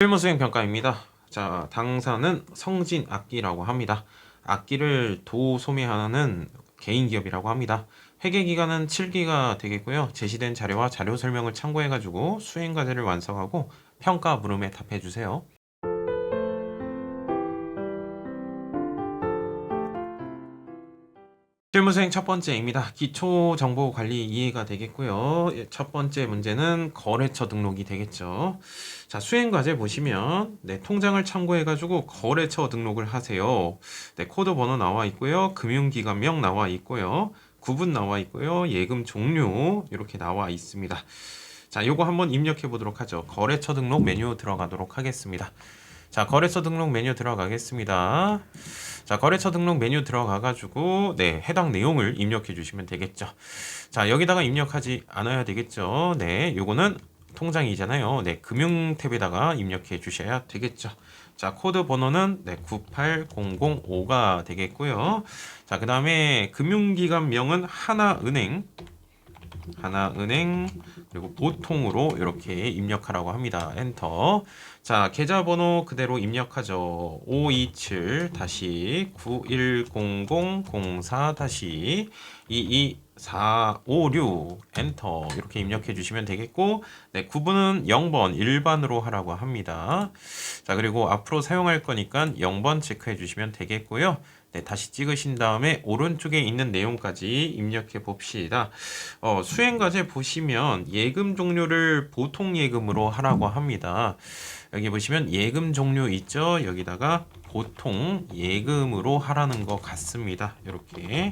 실무 수행 평가입니다. 자, 당사는 성진 악기라고 합니다. 악기를 도 소매하는 개인 기업이라고 합니다. 회계 기간은 7기가 되겠고요. 제시된 자료와 자료 설명을 참고해 가지고 수행 과제를 완성하고 평가 물음에 답해 주세요. 실무수행 첫 번째입니다. 기초 정보 관리 이해가 되겠고요. 예, 첫 번째 문제는 거래처 등록이 되겠죠. 자, 수행 과제 보시면 네, 통장을 참고해 가지고 거래처 등록을 하세요. 네, 코드 번호 나와 있고요. 금융기관명 나와 있고요. 구분 나와 있고요. 예금 종류 이렇게 나와 있습니다. 자, 요거 한번 입력해 보도록 하죠. 거래처 등록 메뉴 들어가도록 하겠습니다. 자, 거래처 등록 메뉴 들어가겠습니다. 자, 거래처 등록 메뉴 들어가 가지고 네, 해당 내용을 입력해 주시면 되겠죠. 자, 여기다가 입력하지 않아야 되겠죠. 네, 요거는 통장이잖아요. 네, 금융 탭에다가 입력해 주셔야 되겠죠. 자, 코드 번호는 네, 98005가 되겠고요. 자, 그 다음에 금융기관명은 하나은행 하나은행 그리고 보통으로 이렇게 입력하라고 합니다. 엔터. 자, 계좌번호 그대로 입력하죠. 527 다시 910004 다시 22456 엔터 이렇게 입력해 주시면 되겠고 네, 구분은 0번 일반으로 하라고 합니다. 자, 그리고 앞으로 사용할 거니까 0번 체크해 주시면 되겠고요. 네, 다시 찍으신 다음에 오른쪽에 있는 내용까지 입력해 봅시다. 어, 수행 과제 보시면 예금 종류를 보통 예금으로 하라고 합니다. 여기 보시면 예금 종류 있죠? 여기다가 보통 예금으로 하라는 것 같습니다. 이렇게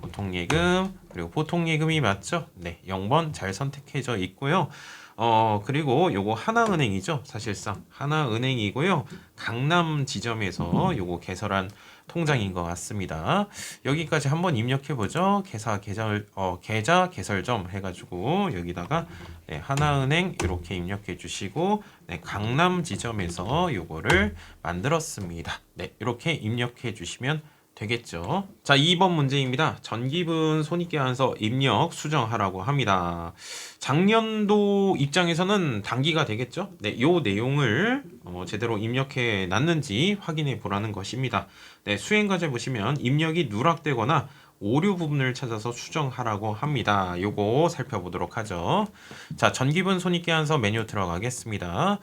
보통 예금 그리고 보통 예금이 맞죠? 네, 0번 잘 선택해져 있고요. 어, 그리고 요거 하나은행이죠. 사실상 하나은행이고요. 강남 지점에서 요거 개설한 통장인 것 같습니다. 여기까지 한번 입력해 보죠. 계사 계절 어, 계좌 개설점 해가지고 여기다가 네, 하나은행 이렇게 입력해 주시고 네, 강남 지점에서 요거를 만들었습니다. 네, 이렇게 입력해 주시면 되겠죠. 자, 2번 문제입니다. 전기분 손익계산서 입력 수정하라고 합니다. 작년도 입장에서는 단기가 되겠죠. 네, 요 내용을 어, 제대로 입력해 놨는지 확인해 보라는 것입니다. 네, 수행 과제 보시면 입력이 누락되거나 오류 부분을 찾아서 수정하라고 합니다. 요거 살펴보도록 하죠. 자, 전기분 손익계산서 메뉴 들어가겠습니다.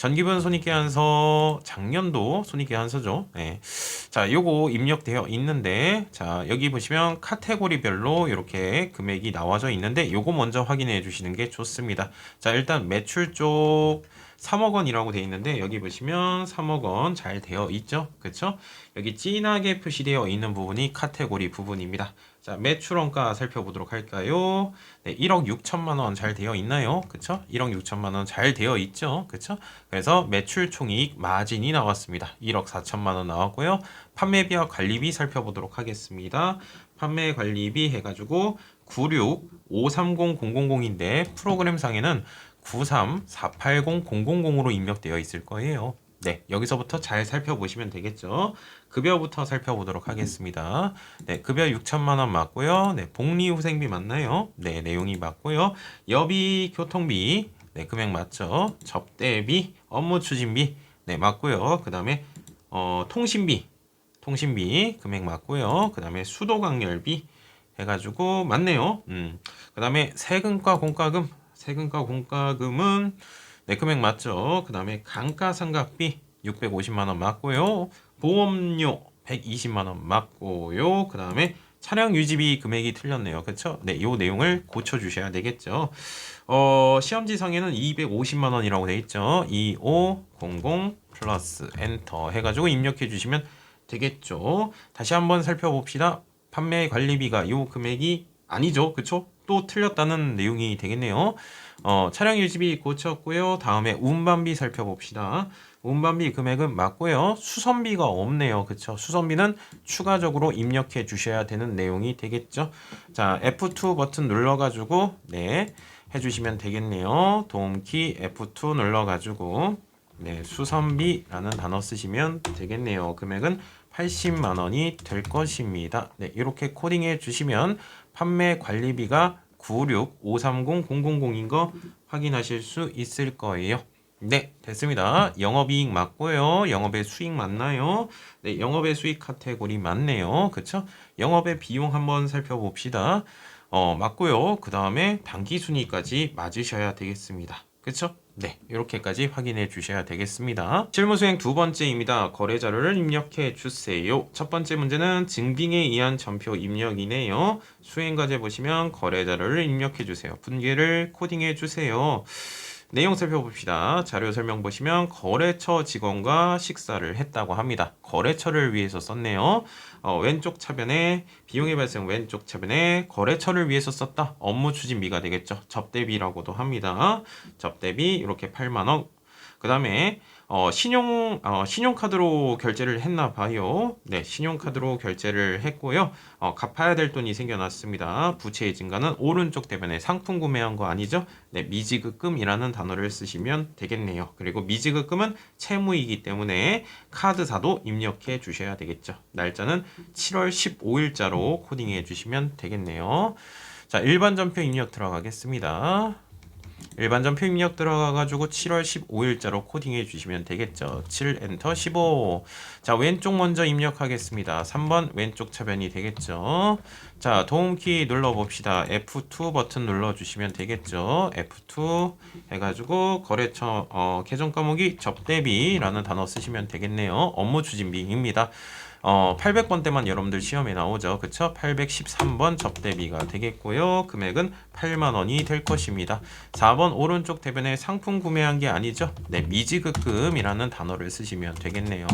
전기분 손익계산서 작년도 손익계산서죠. 네. 자, 요거 입력되어 있는데 자, 여기 보시면 카테고리별로 이렇게 금액이 나와져 있는데 요거 먼저 확인해 주시는 게 좋습니다. 자, 일단 매출 쪽 3억 원이라고 되어 있는데 여기 보시면 3억 원 잘 되어 있죠. 그렇죠? 여기 진하게 표시되어 있는 부분이 카테고리 부분입니다. 자, 매출원가 살펴보도록 할까요? 네, 1억 6천만 원 잘 되어 있나요? 그쵸? 1억 6천만 원 잘 되어 있죠? 그쵸? 그래서 매출 총이익 마진이 나왔습니다. 1억 4천만 원 나왔고요. 판매비와 관리비 살펴보도록 하겠습니다. 판매 관리비 해가지고 96 530000인데 프로그램상에는 93480000으로 입력되어 있을 거예요. 네, 여기서부터 잘 살펴보시면 되겠죠. 급여부터 살펴보도록 하겠습니다. 네, 급여 6천만 원 맞고요. 네, 복리 후생비 맞나요? 네, 내용이 맞고요. 여비, 교통비, 네, 금액 맞죠. 접대비, 업무 추진비, 네, 맞고요. 그 다음에 어, 통신비, 통신비 금액 맞고요. 그 다음에 수도강열비 해가지고 맞네요. 음, 그 다음에 세금과 공과금, 세금과 공과금은 네, 금액 맞죠. 그 다음에 감가상각비 650만 원 맞고요. 보험료 120만 원 맞고요. 그 다음에 차량 유지비 금액이 틀렸네요. 그렇죠? 네, 요 내용을 고쳐 주셔야 되겠죠. 어, 시험지상에는 250만 원이라고 돼 있죠. 2500 플러스 엔터 해 가지고 입력해 주시면 되겠죠. 다시 한번 살펴봅시다. 판매 관리비가 요 금액이 아니죠. 그쵸? 또 틀렸다는 내용이 되겠네요. 어, 차량 유지비 고쳤고요. 다음에 운반비 살펴봅시다. 운반비 금액은 맞고요. 수선비가 없네요. 그쵸? 수선비는 추가적으로 입력해 주셔야 되는 내용이 되겠죠. 자, F2 버튼 눌러가지고, 네, 해주시면 되겠네요. 도움키 F2 눌러가지고, 네, 수선비라는 단어 쓰시면 되겠네요. 금액은 80만 원이 될 것입니다. 네, 이렇게 코딩해 주시면 판매 관리비가 9653000인 거 확인하실 수 있을 거예요. 네, 됐습니다. 영업이익 맞고요. 영업의 수익 맞나요? 네, 영업의 수익 카테고리 맞네요. 그쵸? 영업의 비용 한번 살펴봅시다. 어, 맞고요. 그 다음에 당기순위까지 맞으셔야 되겠습니다. 그쵸? 네, 이렇게까지 확인해 주셔야 되겠습니다. 실무 수행 두 번째입니다. 거래 자료를 입력해 주세요. 첫 번째 문제는 증빙에 의한 전표 입력이네요. 수행 과제 보시면 거래 자료를 입력해 주세요. 분기를 코딩해 주세요. 내용 살펴봅시다. 자료 설명 보시면 거래처 직원과 식사를 했다고 합니다. 거래처를 위해서 썼네요. 어, 왼쪽 차변에 비용의 발생 왼쪽 차변에 거래처를 위해서 썼다. 업무 추진비가 되겠죠. 접대비라고도 합니다. 접대비 이렇게 8만 원. 그 다음에 어, 신용 어, 신용카드로 결제를 했나 봐요. 네, 신용카드로 결제를 했고요. 어, 갚아야 될 돈이 생겨났습니다. 부채의 증가는 오른쪽 대변에 상품 구매한 거 아니죠? 네, 미지급금이라는 단어를 쓰시면 되겠네요. 그리고 미지급금은 채무이기 때문에 카드사도 입력해 주셔야 되겠죠. 날짜는 7월 15일자로 코딩해 주시면 되겠네요. 자, 일반 전표 입력 들어가겠습니다. 일반 전표 입력 들어가가지고 7월 15일자로 코딩해 주시면 되겠죠. 7 엔터 15. 자 왼쪽 먼저 입력하겠습니다. 3번 왼쪽 차변이 되겠죠. 자 도움키 눌러봅시다. F2 버튼 눌러주시면 되겠죠. F2 해가지고 거래처 어, 계정 과목이 접대비라는 단어 쓰시면 되겠네요. 업무 추진비입니다. 어, 800번대만 여러분들 시험에 나오죠. 그쵸? 813번 접대비가 되겠고요. 금액은 8만 원이 될 것입니다. 4번 오른쪽 대변에 상품 구매한 게 아니죠. 네, 미지급금이라는 단어를 쓰시면 되겠네요.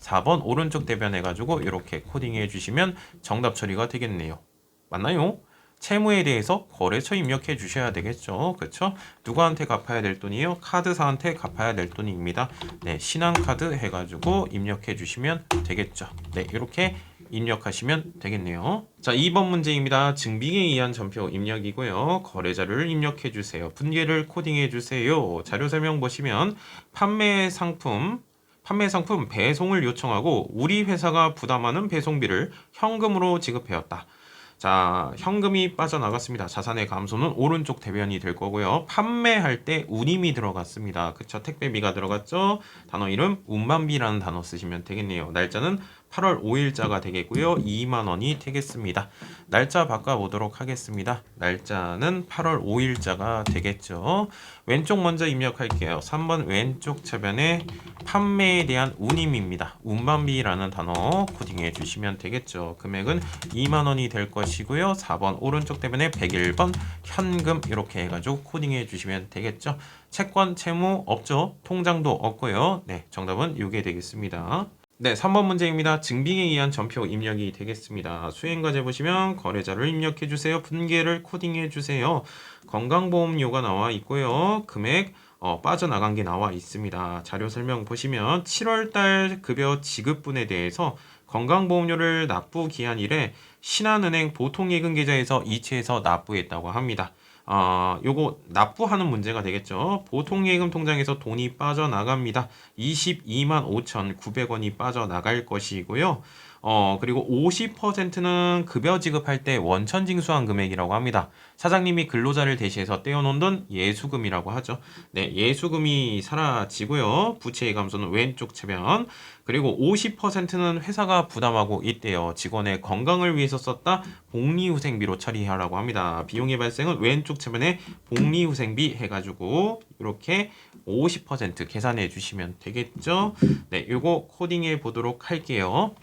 4번 오른쪽 대변 해가지고 이렇게 코딩해 주시면 정답 처리가 되겠네요. 맞나요? 채무에 대해서 거래처 입력해 주셔야 되겠죠. 그렇죠? 누구한테 갚아야 될 돈이요? 카드사한테 갚아야 될 돈입니다. 네, 신한카드 해가지고 입력해 주시면 되겠죠. 네, 이렇게 입력하시면 되겠네요. 자, 2번 문제입니다. 증빙에 의한 전표 입력이고요. 거래자를 입력해 주세요. 분계를 코딩해 주세요. 자료 설명 보시면 판매 상품 판매 상품 배송을 요청하고 우리 회사가 부담하는 배송비를 현금으로 지급해왔다. 자, 현금이 빠져나갔습니다. 자산의 감소는 오른쪽 대변이 될 거고요. 판매할 때 운임이 들어갔습니다. 그쵸? 택배비가 들어갔죠? 단어 이름 운반비라는 단어 쓰시면 되겠네요. 날짜는 8월 5일자가 되겠고요. 2만 원이 되겠습니다. 날짜 바꿔보도록 하겠습니다. 날짜는 8월 5일자가 되겠죠. 왼쪽 먼저 입력할게요. 3번 왼쪽 차변에 판매에 대한 운임입니다. 운반비라는 단어 코딩해 주시면 되겠죠. 금액은 2만 원이 될 것이고요. 4번 오른쪽 대변에 101번 현금 이렇게 해가지고 코딩해 주시면 되겠죠. 채권 채무 없죠. 통장도 없고요. 네, 정답은 이게 되겠습니다. 네, 3번 문제입니다. 증빙에 의한 전표 입력이 되겠습니다. 수행 과제 보시면 거래자를 입력해 주세요. 분계를 코딩해 주세요. 건강보험료가 나와 있고요. 금액 어, 빠져나간 게 나와 있습니다. 자료 설명 보시면 7월달 급여 지급분에 대해서 건강보험료를 납부 기한 이래 신한은행 보통예금 계좌에서 이체해서 납부했다고 합니다. 아, 요거 납부하는 문제가 되겠죠. 보통 예금 통장에서 돈이 빠져나갑니다. 22만 5,900원이 빠져나갈 것이고요. 어, 그리고 50%는 급여 지급할 때 원천 징수한 금액이라고 합니다. 사장님이 근로자를 대시해서 떼어놓은 돈 예수금이라고 하죠. 네, 예수금이 사라지고요. 부채의 감소는 왼쪽 차변. 그리고 50%는 회사가 부담하고 있대요. 직원의 건강을 위해서 썼다 복리후생비로 처리하라고 합니다. 비용의 발생은 왼쪽 차변에 복리후생비 해가지고 이렇게 50% 계산해 주시면 되겠죠. 네, 요거 코딩해 보도록 할게요.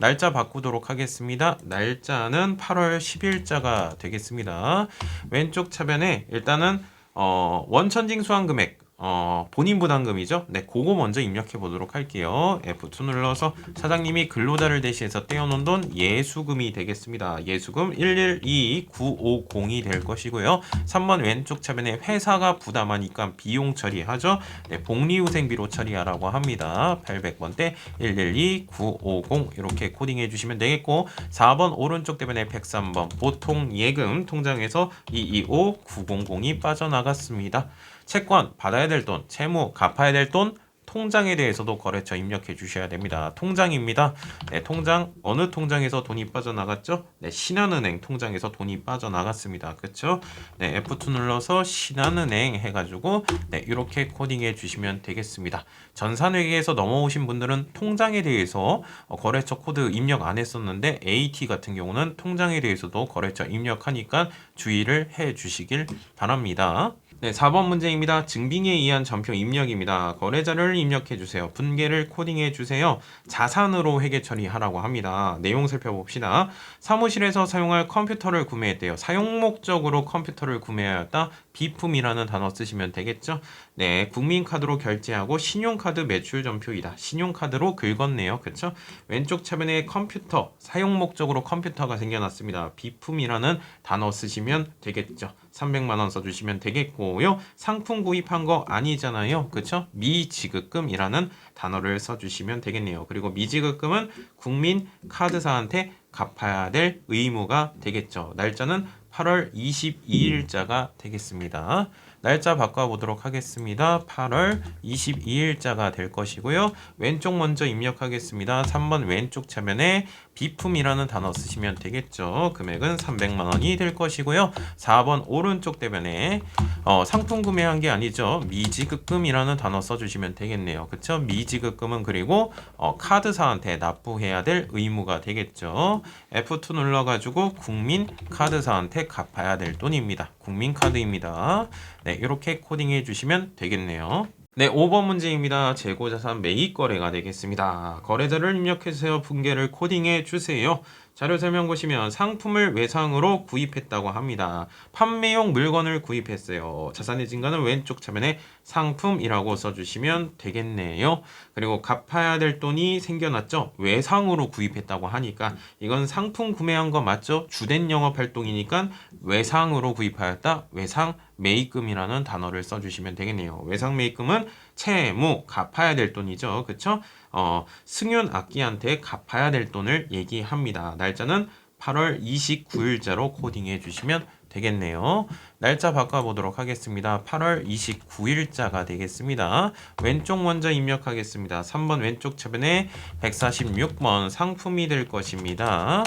날짜 바꾸도록 하겠습니다. 날짜는 8월 10일자가 되겠습니다. 왼쪽 차변에 일단은 어, 원천징수한 금액 어, 본인 부담금이죠. 네, 그거 먼저 입력해 보도록 할게요. F2 눌러서 사장님이 근로자를 대시해서 떼어놓은 돈 예수금이 되겠습니다. 예수금 112950이 될 것이고요. 3번 왼쪽 차변에 회사가 부담하니까 비용 처리하죠. 네, 복리후생비로 처리하라고 합니다. 800번대 112950 이렇게 코딩해 주시면 되겠고 4번 오른쪽 대변에 103번 보통 예금 통장에서 225900이 빠져나갔습니다. 채권 받아야 될 돈, 채무 갚아야 될 돈 통장에 대해서도 거래처 입력해 주셔야 됩니다. 통장입니다. 네, 통장 어느 통장에서 돈이 빠져나갔죠? 네, 신한은행 통장에서 돈이 빠져나갔습니다. 그렇죠? 네, F2 눌러서 신한은행 해가지고 네, 이렇게 코딩해 주시면 되겠습니다. 전산회계에서 넘어오신 분들은 통장에 대해서 어, 거래처 코드 입력 안 했었는데 AT 같은 경우는 통장에 대해서도 거래처 입력하니까 주의를 해 주시길 바랍니다. 네, 4번 문제입니다. 증빙에 의한 전표 입력입니다. 거래자를 입력해 주세요. 분계를 코딩해 주세요. 자산으로 회계 처리하라고 합니다. 내용 살펴봅시다. 사무실에서 사용할 컴퓨터를 구매했대요. 사용 목적으로 컴퓨터를 구매하였다. 비품이라는 단어 쓰시면 되겠죠? 네, 국민카드로 결제하고 신용카드 매출 전표이다. 신용카드로 긁었네요. 그쵸? 왼쪽 차변에 컴퓨터, 사용 목적으로 컴퓨터가 생겨났습니다. 비품이라는 단어 쓰시면 되겠죠. 300만 원 써주시면 되겠고요. 상품 구입한 거 아니잖아요. 그쵸? 미지급금이라는 단어를 써주시면 되겠네요. 그리고 미지급금은 국민 카드사한테 갚아야 될 의무가 되겠죠. 날짜는 8월 22일자가 되겠습니다. 날짜 바꿔보도록 하겠습니다. 8월 22일자가 될 것이고요. 왼쪽 먼저 입력하겠습니다. 3번 왼쪽 차면에 비품이라는 단어 쓰시면 되겠죠. 금액은 300만 원이 될 것이고요. 4번 오른쪽 대변에 어, 상품 구매한 게 아니죠. 미지급금이라는 단어 써주시면 되겠네요. 그쵸? 미지급금은 그리고 어, 카드사한테 납부해야 될 의무가 되겠죠. F2 눌러가지고 국민 카드사한테 갚아야 될 돈입니다. 국민 카드입니다. 네, 이렇게 코딩해 주시면 되겠네요. 네, 5번 문제입니다. 재고자산 매입 거래가 되겠습니다. 거래자를 입력해 주세요. 분계를 코딩해 주세요. 자료 설명 보시면 상품을 외상으로 구입했다고 합니다. 판매용 물건을 구입했어요. 자산의 증가는 왼쪽 차면에 상품이라고 써주시면 되겠네요. 그리고 갚아야 될 돈이 생겨났죠. 외상으로 구입했다고 하니까 이건 상품 구매한 거 맞죠? 주된 영업 활동이니까 외상으로 구입하였다. 외상 매입금이라는 단어를 써주시면 되겠네요. 외상 매입금은 채무 갚아야 될 돈이죠. 그쵸? 어, 승윤 악기한테 갚아야 될 돈을 얘기합니다. 날짜는 8월 29일자로 코딩해 주시면 되겠네요. 날짜 바꿔보도록 하겠습니다. 8월 29일자가 되겠습니다. 왼쪽 먼저 입력하겠습니다. 3번 왼쪽 차변에 146번 상품이 될 것입니다.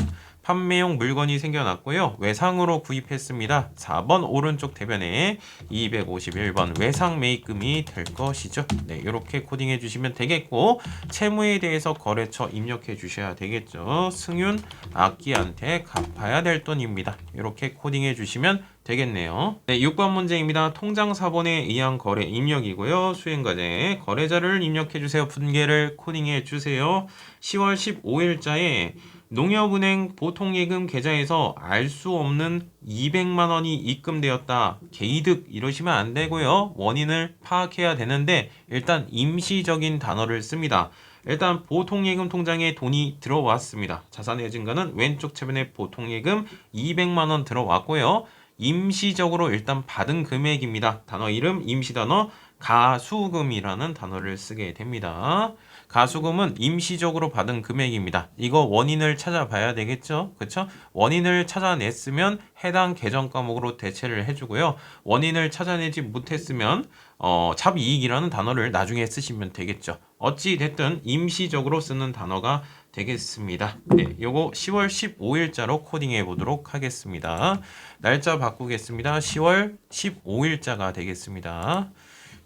판매용 물건이 생겨났고요. 외상으로 구입했습니다. 4번 오른쪽 대변에 251번 외상 매입금이 될 것이죠. 네, 이렇게 코딩해 주시면 되겠고 채무에 대해서 거래처 입력해 주셔야 되겠죠. 승윤 악기한테 갚아야 될 돈입니다. 이렇게 코딩해 주시면 되겠네요. 네, 6번 문제입니다. 통장 사본에 의한 거래 입력이고요. 수행 과제 거래자를 입력해 주세요. 분계를 코딩해 주세요. 10월 15일자에 농협은행 보통예금 계좌에서 알 수 없는 200만 원이 입금되었다. 개이득 이러시면 안 되고요. 원인을 파악해야 되는데 일단 임시적인 단어를 씁니다. 일단 보통예금 통장에 돈이 들어왔습니다. 자산의 증가는 왼쪽 차변에 보통예금 200만 원 들어왔고요. 임시적으로 일단 받은 금액입니다. 단어 이름 임시 단어 가수금이라는 단어를 쓰게 됩니다. 가수금은 임시적으로 받은 금액입니다. 이거 원인을 찾아봐야 되겠죠? 그쵸? 원인을 찾아냈으면 해당 계정 과목으로 대체를 해주고요. 원인을 찾아내지 못했으면 어, 잡이익이라는 단어를 나중에 쓰시면 되겠죠. 어찌 됐든 임시적으로 쓰는 단어가 되겠습니다. 네, 요거 10월 15일자로 코딩해 보도록 하겠습니다. 날짜 바꾸겠습니다. 10월 15일자가 되겠습니다.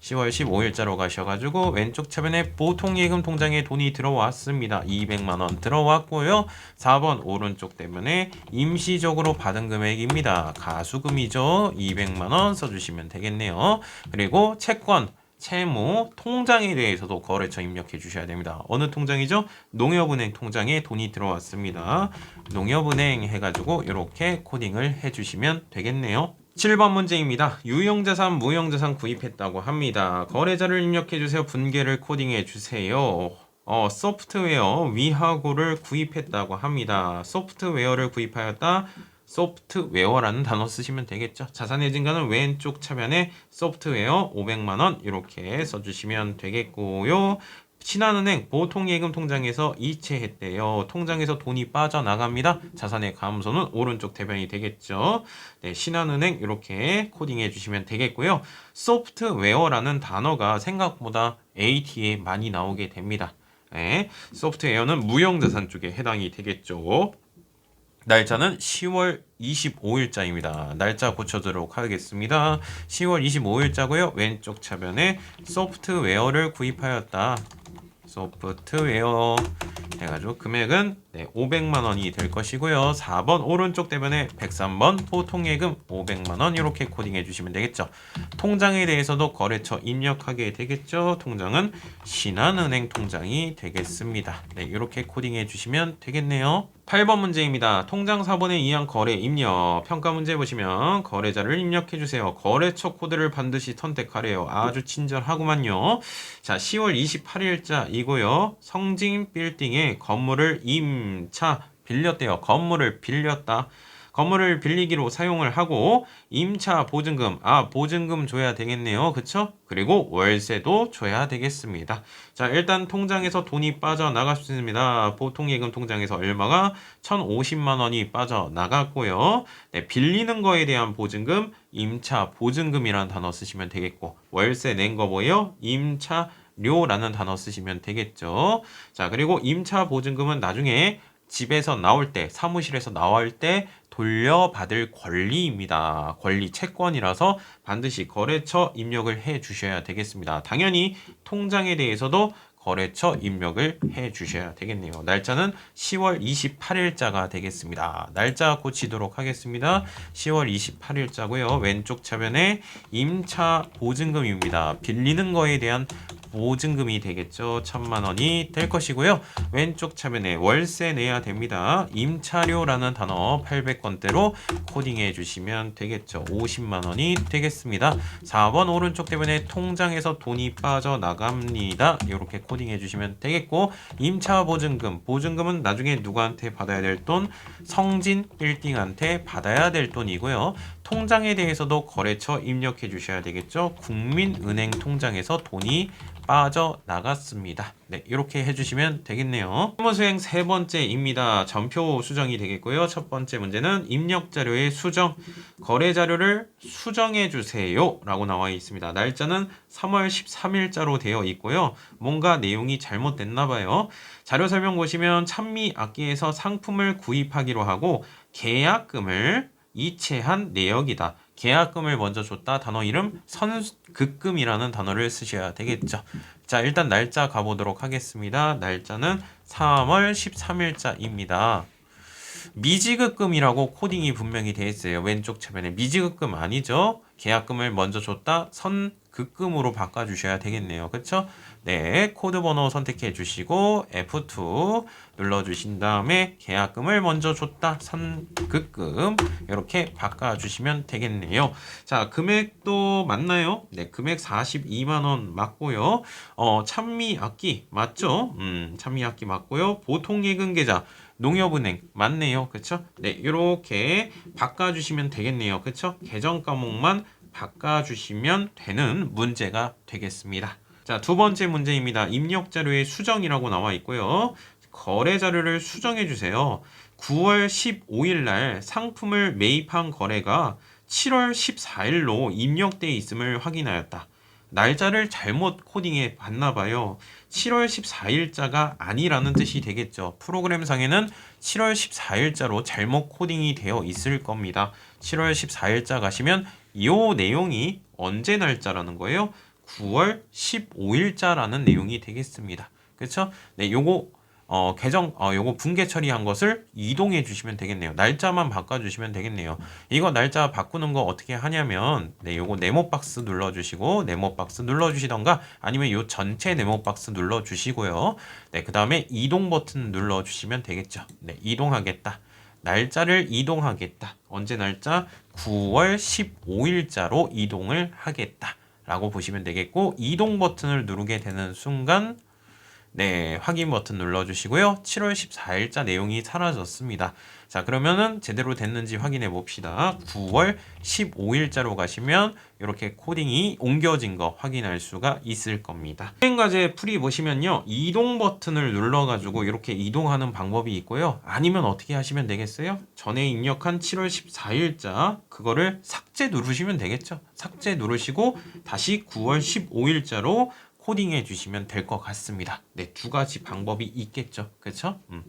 10월 15일자로 가셔가지고 왼쪽 차변에 보통 예금 통장에 돈이 들어왔습니다. 200만원 들어왔고요. 4번 오른쪽 때문에 임시적으로 받은 금액입니다. 가수금이죠. 200만원 써주시면 되겠네요. 그리고 채권 채무, 통장에 대해서도 거래처 입력해 주셔야 됩니다. 어느 통장이죠? 농협은행 통장에 돈이 들어왔습니다. 농협은행 해가지고 이렇게 코딩을 해주시면 되겠네요. 7번 문제입니다. 유형자산, 무형자산 구입했다고 합니다. 거래자를 입력해 주세요. 분계를 코딩해 주세요. 어, 소프트웨어 위하고를 구입했다고 합니다. 소프트웨어를 구입하였다. 소프트웨어라는 단어 쓰시면 되겠죠. 자산의 증가는 왼쪽 차변에 소프트웨어 500만 원 이렇게 써주시면 되겠고요. 신한은행 보통예금 통장에서 이체했대요. 통장에서 돈이 빠져나갑니다. 자산의 감소는 오른쪽 대변이 되겠죠. 네, 신한은행 이렇게 코딩해 주시면 되겠고요. 소프트웨어라는 단어가 생각보다 AT에 많이 나오게 됩니다. 네, 소프트웨어는 무형자산 쪽에 해당이 되겠죠. 날짜는 10월 25일자입니다. 날짜 고쳐도록 하겠습니다. 10월 25일자고요. 왼쪽 차변에 소프트웨어를 구입하였다. 소프트웨어 해가지고 금액은 네, 500만 원이 될 것이고요. 4번 오른쪽 대변에 103번 보통 예금 500만 원 이렇게 코딩해 주시면 되겠죠. 통장에 대해서도 거래처 입력하게 되겠죠. 통장은 신한은행 통장이 되겠습니다. 네, 이렇게 코딩해 주시면 되겠네요. 8번 문제입니다. 통장 4번에 의한 거래 입력. 평가 문제 보시면 거래자를 입력해 주세요. 거래처 코드를 반드시 선택하래요. 아주 친절하구만요. 자, 10월 28일자이고요. 성진 빌딩에 건물을 임차 빌렸대요. 건물을 빌렸다. 건물을 빌리기로 사용을 하고 임차 보증금 아 보증금 줘야 되겠네요. 그쵸? 그리고 월세도 줘야 되겠습니다. 자 일단 통장에서 돈이 빠져나갔습니다. 보통 예금 통장에서 얼마가? 1050만 원이 빠져나갔고요. 네, 빌리는 거에 대한 보증금 임차 보증금이라는 단어 쓰시면 되겠고 월세 낸 거 뭐예요 임차 료라는 단어 쓰시면 되겠죠. 자, 그리고 임차 보증금은 나중에 집에서 나올 때, 사무실에서 나올 때 돌려받을 권리입니다. 권리 채권이라서 반드시 거래처 입력을 해 주셔야 되겠습니다. 당연히 통장에 대해서도 거래처 입력을 해 주셔야 되겠네요. 날짜는 10월 28일자가 되겠습니다. 날짜 고치도록 하겠습니다. 10월 28일자고요. 왼쪽 차변에 임차 보증금입니다. 빌리는 거에 대한 보증금이 되겠죠. 천만 원이 될 것이고요. 왼쪽 차변에 월세 내야 됩니다. 임차료라는 단어 800건대로 코딩해 주시면 되겠죠. 50만 원이 되겠습니다. 4번 오른쪽 대변에 통장에서 돈이 빠져나갑니다. 이렇게 코딩해 주시면 되겠고 임차 보증금 보증금은 나중에 누구한테 받아야 될 돈? 성진 빌딩한테 받아야 될 돈이고요. 통장에 대해서도 거래처 입력해 주셔야 되겠죠. 국민은행 통장에서 돈이 빠져나갔습니다. 네, 이렇게 해주시면 되겠네요. 한번 수행 세 번째입니다. 전표 수정이 되겠고요. 첫 번째 문제는 입력 자료의 수정, 거래 자료를 수정해 주세요. 라고 나와 있습니다. 날짜는 3월 13일자로 되어 있고요. 뭔가 내용이 잘못됐나 봐요. 자료 설명 보시면 찬미 악기에서 상품을 구입하기로 하고 계약금을 이체한 내역이다. 계약금을 먼저 줬다. 단어 이름 선급금이라는 단어를 쓰셔야 되겠죠. 자, 일단 날짜 가보도록 하겠습니다. 날짜는 3월 13일자입니다. 미지급금이라고 코딩이 분명히 되어 있어요. 왼쪽 차면에 미지급금 아니죠? 계약금을 먼저 줬다. 선 급금으로 바꿔주셔야 되겠네요. 그쵸? 네, 코드 번호 선택해 주시고 F2 눌러 주신 다음에 계약금을 먼저 줬다. 선급금 이렇게 바꿔 주시면 되겠네요. 자, 금액도 맞나요? 네, 금액 42만 원 맞고요. 어, 찬미 악기 맞죠? 음, 찬미 악기 맞고요. 보통 예금 계좌 농협은행 맞네요. 그쵸? 네, 이렇게 바꿔 주시면 되겠네요. 그쵸? 계정 과목만 바꿔 주시면 되는 문제가 되겠습니다. 자, 두 번째 문제입니다. 입력 자료의 수정이라고 나와 있고요. 거래 자료를 수정해 주세요. 9월 15일 날 상품을 매입한 거래가 7월 14일로 입력돼 있음을 확인하였다. 날짜를 잘못 코딩해 봤나 봐요. 7월 14일자가 아니라는 뜻이 되겠죠. 프로그램상에는 7월 14일자로 잘못 코딩이 되어 있을 겁니다. 7월 14일자 가시면 이 내용이 언제 날짜라는 거예요? 9월 15일자라는 내용이 되겠습니다. 그렇죠? 네, 요거 어, 계정 어, 요거 분계 처리한 것을 이동해 주시면 되겠네요. 날짜만 바꿔 주시면 되겠네요. 이거 날짜 바꾸는 거 어떻게 하냐면 네, 요거 네모 박스 눌러 주시고 네모 박스 눌러 주시던가 아니면 요 전체 네모 박스 눌러 주시고요. 네, 그다음에 이동 버튼 눌러 주시면 되겠죠. 네, 이동하겠다. 날짜를 이동하겠다. 언제 날짜? 9월 15일자로 이동을 하겠다. 라고 보시면 되겠고 이동 버튼을 누르게 되는 순간 네, 확인 버튼 눌러주시고요. 7월 14일자 내용이 사라졌습니다. 자, 그러면은 제대로 됐는지 확인해 봅시다. 9월 15일자로 가시면 이렇게 코딩이 옮겨진 거 확인할 수가 있을 겁니다. 수행과제 풀이 보시면요. 이동 버튼을 눌러 가지고 이렇게 이동하는 방법이 있고요. 아니면 어떻게 하시면 되겠어요? 전에 입력한 7월 14일자 그거를 삭제 누르시면 되겠죠. 삭제 누르시고 다시 9월 15일자로 코딩해 주시면 될 것 같습니다. 네, 두 가지 방법이 있겠죠. 그렇죠? 음.